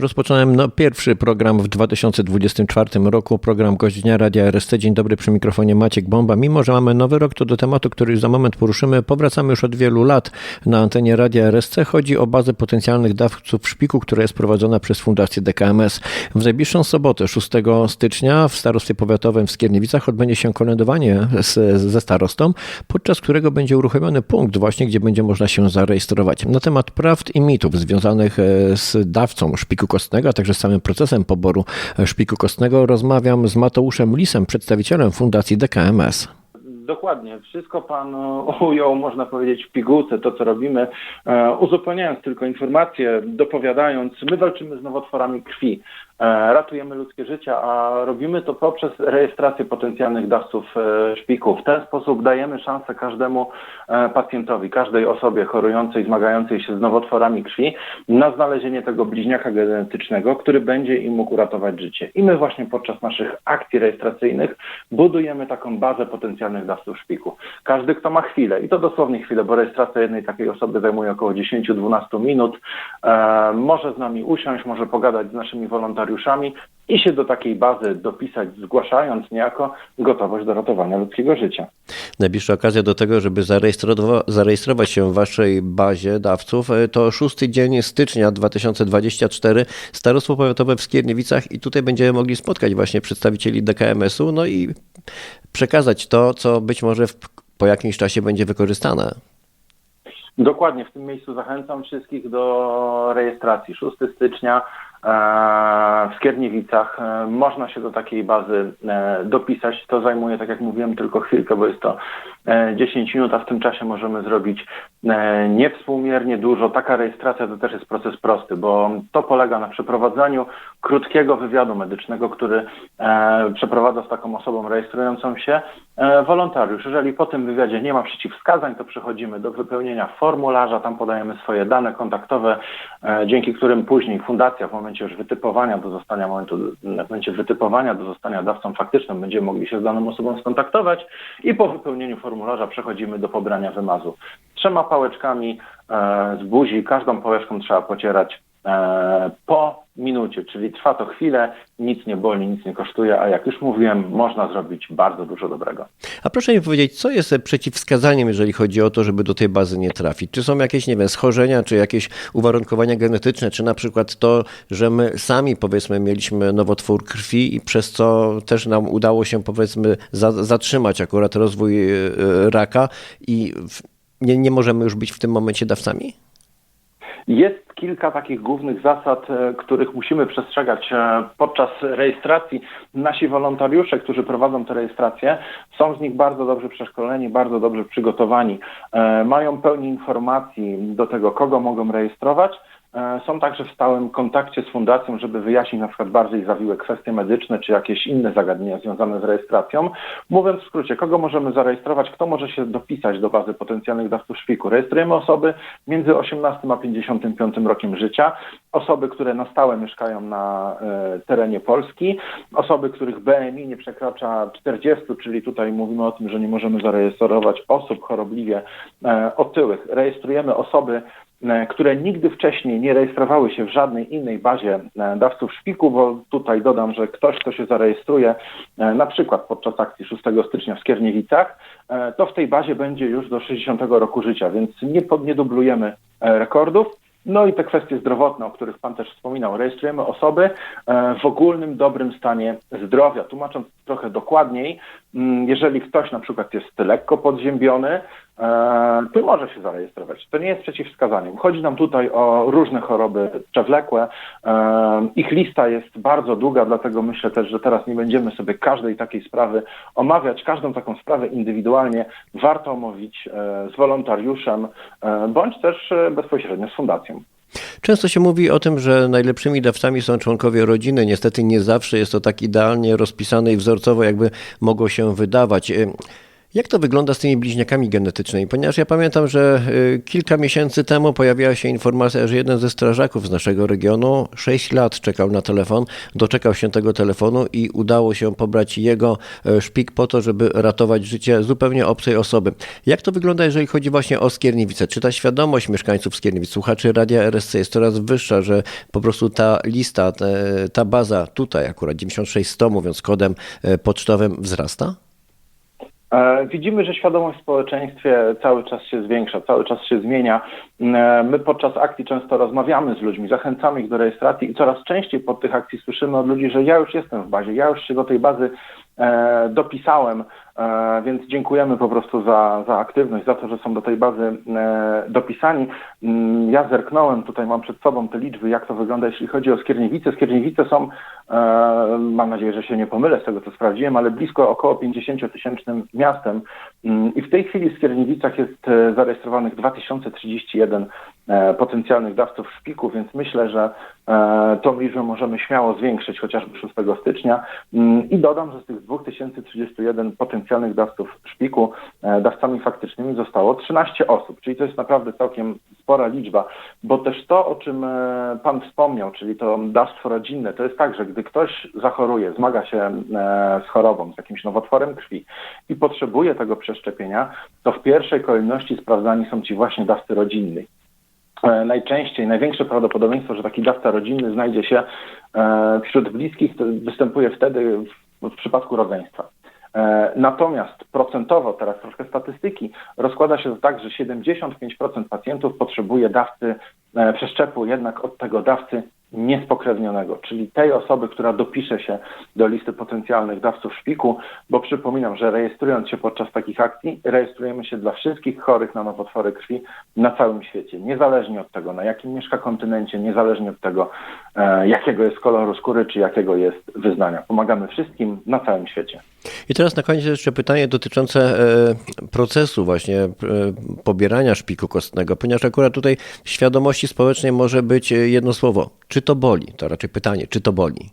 Rozpocząłem no, pierwszy program w 2024 roku, program Gość Dnia Radia RSC. Dzień dobry, przy mikrofonie Maciek Bomba. Mimo, że mamy nowy rok, to do tematu, który za moment poruszymy, powracamy już od wielu lat na antenie Radia RSC. Chodzi o bazę potencjalnych dawców szpiku, która jest prowadzona przez Fundację DKMS. W najbliższą sobotę, 6 stycznia w Starostwie Powiatowym w Skierniewicach odbędzie się kolędowanie z, ze starostą, podczas którego będzie uruchomiony punkt właśnie, gdzie będzie można się zarejestrować. Na temat prawd i mitów związanych e, z dawcą szpiku kostnego, a także z samym procesem poboru szpiku kostnego rozmawiam z Mateuszem Lisem, przedstawicielem Fundacji DKMS. Dokładnie. Wszystko Pan ujął, można powiedzieć, w pigułce, to co robimy, e, uzupełniając tylko informacje, dopowiadając. My walczymy z nowotworami krwi, e, ratujemy ludzkie życia, a robimy to poprzez rejestrację potencjalnych dawców e, szpiku. W ten sposób dajemy szansę każdemu pacjentowi, każdej osobie chorującej, zmagającej się z nowotworami krwi na znalezienie tego bliźniaka genetycznego, który będzie im mógł uratować życie. I my właśnie podczas naszych akcji rejestracyjnych budujemy taką bazę potencjalnych dawców szpiku. Każdy, kto ma chwilę, i to dosłownie chwilę, bo rejestracja jednej takiej osoby zajmuje około 10-12 minut, e, może z nami usiąść, może pogadać z naszymi wolontariuszami i się do takiej bazy dopisać, zgłaszając niejako gotowość do ratowania ludzkiego życia. Najbliższa okazja do tego, żeby zarejestrowa- zarejestrować się w Waszej bazie dawców, e, to 6 dzień stycznia 2024, Starostwo Powiatowe w Skierniewicach i tutaj będziemy mogli spotkać właśnie przedstawicieli DKMS-u, no i przekazać to, co być może w, po jakimś czasie będzie wykorzystane. Dokładnie, w tym miejscu zachęcam wszystkich do rejestracji. 6 stycznia w Skierniewicach. E, można się do takiej bazy e, dopisać. To zajmuje, tak jak mówiłem, tylko chwilkę, bo jest to 10 e, minut, a w tym czasie możemy zrobić niewspółmiernie dużo. Taka rejestracja to też jest proces prosty, bo to polega na przeprowadzaniu krótkiego wywiadu medycznego, który przeprowadza z taką osobą rejestrującą się wolontariusz. Jeżeli po tym wywiadzie nie ma przeciwwskazań, to przechodzimy do wypełnienia formularza, tam podajemy swoje dane kontaktowe, dzięki którym później fundacja w momencie momencie już wytypowania do zostania momentu, w momencie wytypowania do zostania dawcą faktycznym będziemy mogli się z daną osobą skontaktować i po wypełnieniu formularza przechodzimy do pobrania wymazu. Trzema pałeczkami e, z buzi, każdą pałeczką trzeba pocierać po minucie, czyli trwa to chwilę, nic nie boli, nic nie kosztuje, a jak już mówiłem, można zrobić bardzo dużo dobrego. A proszę mi powiedzieć, co jest przeciwwskazaniem, jeżeli chodzi o to, żeby do tej bazy nie trafić? Czy są jakieś, nie wiem, schorzenia, czy jakieś uwarunkowania genetyczne, czy na przykład to, że my sami, powiedzmy, mieliśmy nowotwór krwi i przez co też nam udało się, powiedzmy, za, zatrzymać akurat rozwój e, raka i nie, nie możemy już być w tym momencie dawcami? Jest kilka takich głównych zasad, e, których musimy przestrzegać e, podczas rejestracji. Nasi wolontariusze, którzy prowadzą te rejestracje, są z nich bardzo dobrze przeszkoleni, bardzo dobrze przygotowani, e, mają pełni informacji do tego, kogo mogą rejestrować są także w stałym kontakcie z fundacją, żeby wyjaśnić na przykład bardziej zawiłe kwestie medyczne czy jakieś inne zagadnienia związane z rejestracją. Mówiąc w skrócie, kogo możemy zarejestrować, kto może się dopisać do bazy potencjalnych dawców szpiku. Rejestrujemy osoby między 18 a 55 rokiem życia, osoby, które na stałe mieszkają na e, terenie Polski, osoby, których BMI nie przekracza 40, czyli tutaj mówimy o tym, że nie możemy zarejestrować osób chorobliwie e, otyłych. Rejestrujemy osoby, E, które nigdy wcześniej nie rejestrowały się w żadnej innej bazie e, dawców szpiku, bo tutaj dodam, że ktoś, kto się zarejestruje e, na przykład podczas akcji 6 stycznia w Skierniewicach, to w tej bazie będzie już do 60 roku życia, więc nie, pod, nie dublujemy rekordów. No i te kwestie zdrowotne, o których Pan też wspominał. Rejestrujemy osoby w ogólnym dobrym stanie zdrowia. Tłumacząc trochę dokładniej, mm, jeżeli ktoś na przykład jest lekko podziębiony, E, to może się zarejestrować. To nie jest przeciwwskazaniem. Chodzi nam tutaj o różne choroby przewlekłe. E, ich lista jest bardzo długa, dlatego myślę też, że teraz nie będziemy sobie każdej takiej sprawy omawiać. Każdą taką sprawę indywidualnie warto omówić e, z wolontariuszem bądź też bezpośrednio z fundacją. Często się mówi o tym, że najlepszymi dawcami są członkowie rodziny. Niestety nie zawsze jest to tak idealnie rozpisane i wzorcowo, jakby mogło się wydawać. Jak to wygląda z tymi bliźniakami genetycznymi? Ponieważ ja pamiętam, że y, kilka miesięcy temu pojawiła się informacja, że jeden ze strażaków z naszego regionu 6 lat czekał na telefon, doczekał się tego telefonu i udało się pobrać jego e, szpik po to, żeby ratować życie zupełnie obcej osoby. Jak to wygląda, jeżeli chodzi właśnie o Skierniewice? Czy ta świadomość mieszkańców Skierniewic, słuchaczy Radia RSC jest coraz wyższa, że po prostu ta lista, ta baza tutaj akurat 9600, mówiąc kodem e, pocztowym wzrasta? E, Widzimy, że świadomość w społeczeństwie cały czas się zwiększa, cały czas się zmienia. E, My podczas akcji często rozmawiamy z ludźmi, zachęcamy ich do rejestracji i coraz częściej pod tych akcji słyszymy od ludzi, że ja już jestem w bazie, ja już się do tej bazy dopisałem, e, więc dziękujemy po prostu za, za aktywność, za to, że są do tej bazy e, dopisani. Mm, Ja zerknąłem, tutaj mam przed sobą te liczby, jak to wygląda, jeśli chodzi o Skierniewice. Skierniewice są, e, mam nadzieję, że się nie pomylę z tego, co sprawdziłem, ale blisko około 50-tysięcznym miastem Mm, i w tej chwili w Skierniewicach jest e, zarejestrowanych 2031 e, potencjalnych dawców szpiku, więc myślę, że e, tą liczbę możemy śmiało zwiększyć chociażby 6 stycznia. Mm, I dodam, że z tych 2031 potencjalnych dawców szpiku e, dawcami faktycznymi zostało 13 osób, czyli to jest naprawdę całkiem spora liczba, bo też to, o czym e, Pan wspomniał, czyli to dawstwo rodzinne, to jest tak, że gdy ktoś zachoruje, zmaga się e, z chorobą, z jakimś nowotworem krwi i potrzebuje tego przeszczepienia, to w pierwszej kolejności sprawdzani są ci właśnie dawcy rodzinni. E, Najczęściej, największe prawdopodobieństwo, że taki dawca rodzinny znajdzie się e, wśród bliskich, występuje wtedy w, w przypadku rodzeństwa. E, Natomiast procentowo, teraz troszkę statystyki, rozkłada się to tak, że 75% pacjentów potrzebuje dawcy przeszczepu jednak od tego dawcy niespokrewnionego, czyli tej osoby, która dopisze się do listy potencjalnych dawców szpiku, bo przypominam, że rejestrując się podczas takich akcji, rejestrujemy się dla wszystkich chorych na nowotwory krwi na całym świecie, niezależnie od tego, na jakim mieszka kontynencie, niezależnie od tego, e, jakiego jest koloru skóry, czy jakiego jest wyznania. Pomagamy wszystkim na całym świecie. I teraz na koniec jeszcze pytanie dotyczące e, procesu właśnie e, pobierania szpiku kostnego, ponieważ akurat tutaj w świadomości społecznej może być e, jedno słowo. Czy to boli? To raczej pytanie, czy to boli?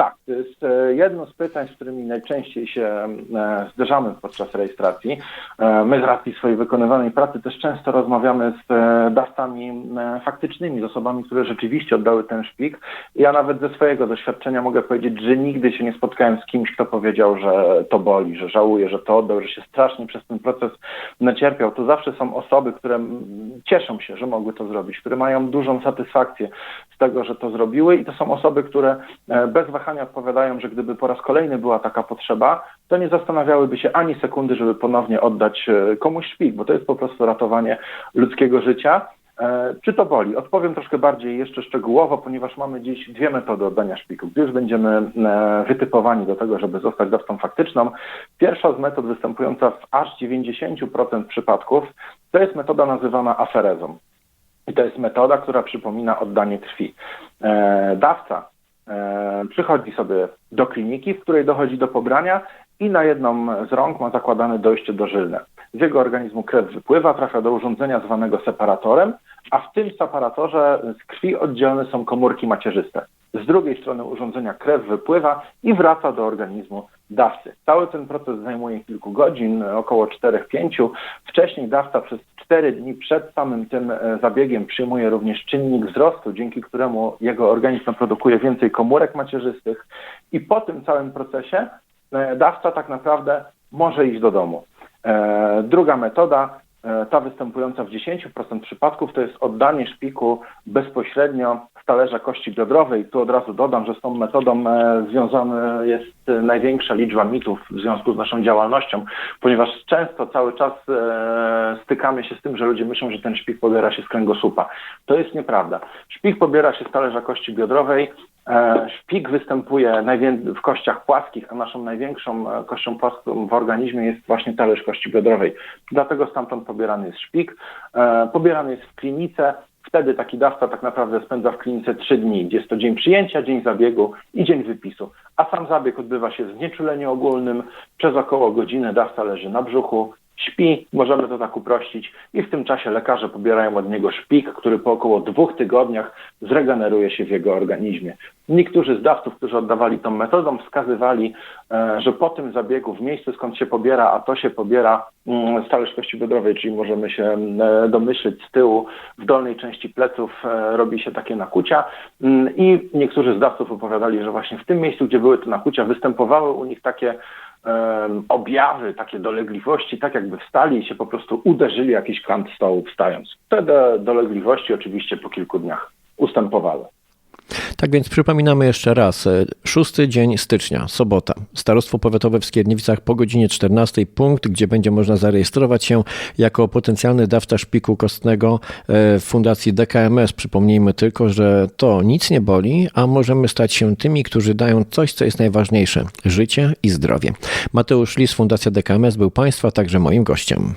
Tak, to jest e, jedno z pytań, z którymi najczęściej się e, zderzamy podczas rejestracji. E, My z racji swojej wykonywanej pracy też często rozmawiamy z dawcami faktycznymi, z osobami, które rzeczywiście oddały ten szpik. Ja nawet ze swojego doświadczenia mogę powiedzieć, że nigdy się nie spotkałem z kimś, kto powiedział, że to boli, że żałuje, że to oddał, że się strasznie przez ten proces nacierpiał. To zawsze są osoby, które cieszą się, że mogły to zrobić, które mają dużą satysfakcję tego, że to zrobiły i to są osoby, które e, bez wahania odpowiadają, że gdyby po raz kolejny była taka potrzeba, to nie zastanawiałyby się ani sekundy, żeby ponownie oddać e, komuś szpik, bo to jest po prostu ratowanie ludzkiego życia. E, Czy to boli? Odpowiem troszkę bardziej jeszcze szczegółowo, ponieważ mamy dziś dwie metody oddania szpiku. Gdy już będziemy wytypowani do tego, żeby zostać dawcą faktyczną, pierwsza z metod występująca w aż 90% przypadków to jest metoda nazywana aferezą. I to jest metoda, która przypomina oddanie krwi. E, dawca e, przychodzi sobie do kliniki, w której dochodzi do pobrania i na jedną z rąk ma zakładane dojście dożylne. Z jego organizmu krew wypływa, trafia do urządzenia zwanego separatorem, a w tym separatorze z krwi oddzielne są komórki macierzyste. Z drugiej strony urządzenia krew wypływa i wraca do organizmu dawcy. Cały ten proces zajmuje kilku godzin, około 4-5. Wcześniej dawca przez 4 dni przed samym tym e, zabiegiem przyjmuje również czynnik wzrostu, dzięki któremu jego organizm produkuje więcej komórek macierzystych i po tym całym procesie e, dawca tak naprawdę może iść do domu. E, Druga metoda, ta występująca w 10% przypadków, to jest oddanie szpiku bezpośrednio z kości biodrowej. Tu od razu dodam, że z tą metodą e, związana jest największa liczba mitów w związku z naszą działalnością, ponieważ często cały czas e, stykamy się z tym, że ludzie myślą, że ten szpik pobiera się z kręgosłupa. To jest nieprawda. Szpik pobiera się z talerza kości biodrowej. E, Szpik występuje w kościach płaskich, a naszą największą kością płaską w organizmie jest właśnie talerz kości biodrowej. Dlatego stamtąd pobierany jest szpik. Pobierany jest w klinice. Wtedy taki dawca tak naprawdę spędza w klinice trzy dni. Jest to dzień przyjęcia, dzień zabiegu i dzień wypisu. A sam zabieg odbywa się w znieczuleniu ogólnym. Przez około godzinę dawca leży na brzuchu. Śpi, możemy to tak uprościć, i w tym czasie lekarze pobierają od niego szpik, który po około dwóch tygodniach zregeneruje się w jego organizmie. Niektórzy z dawców, którzy oddawali tą metodą, wskazywali, e, że po tym zabiegu w miejscu, skąd się pobiera, a to się pobiera mm, z talerz kości biodrowej, czyli możemy się e, domyśleć z tyłu, w dolnej części pleców e, robi się takie nakucia Mm, i niektórzy z dawców opowiadali, że właśnie w tym miejscu, gdzie były te nakucia, występowały u nich takie objawy, takie dolegliwości, tak jakby wstali i się po prostu uderzyli jakiś kant stołu wstając. Te do- dolegliwości oczywiście po kilku dniach ustępowały. Tak więc przypominamy jeszcze raz. e, Szósty dzień stycznia, sobota. Starostwo Powiatowe w Skierniewicach po godzinie 14. Punkt, gdzie będzie można zarejestrować się jako potencjalny dawca szpiku kostnego e, w Fundacji DKMS. Przypomnijmy tylko, że to nic nie boli, a możemy stać się tymi, którzy dają coś, co jest najważniejsze życie i zdrowie. Mateusz Lis, Fundacja DKMS był Państwa także moim gościem.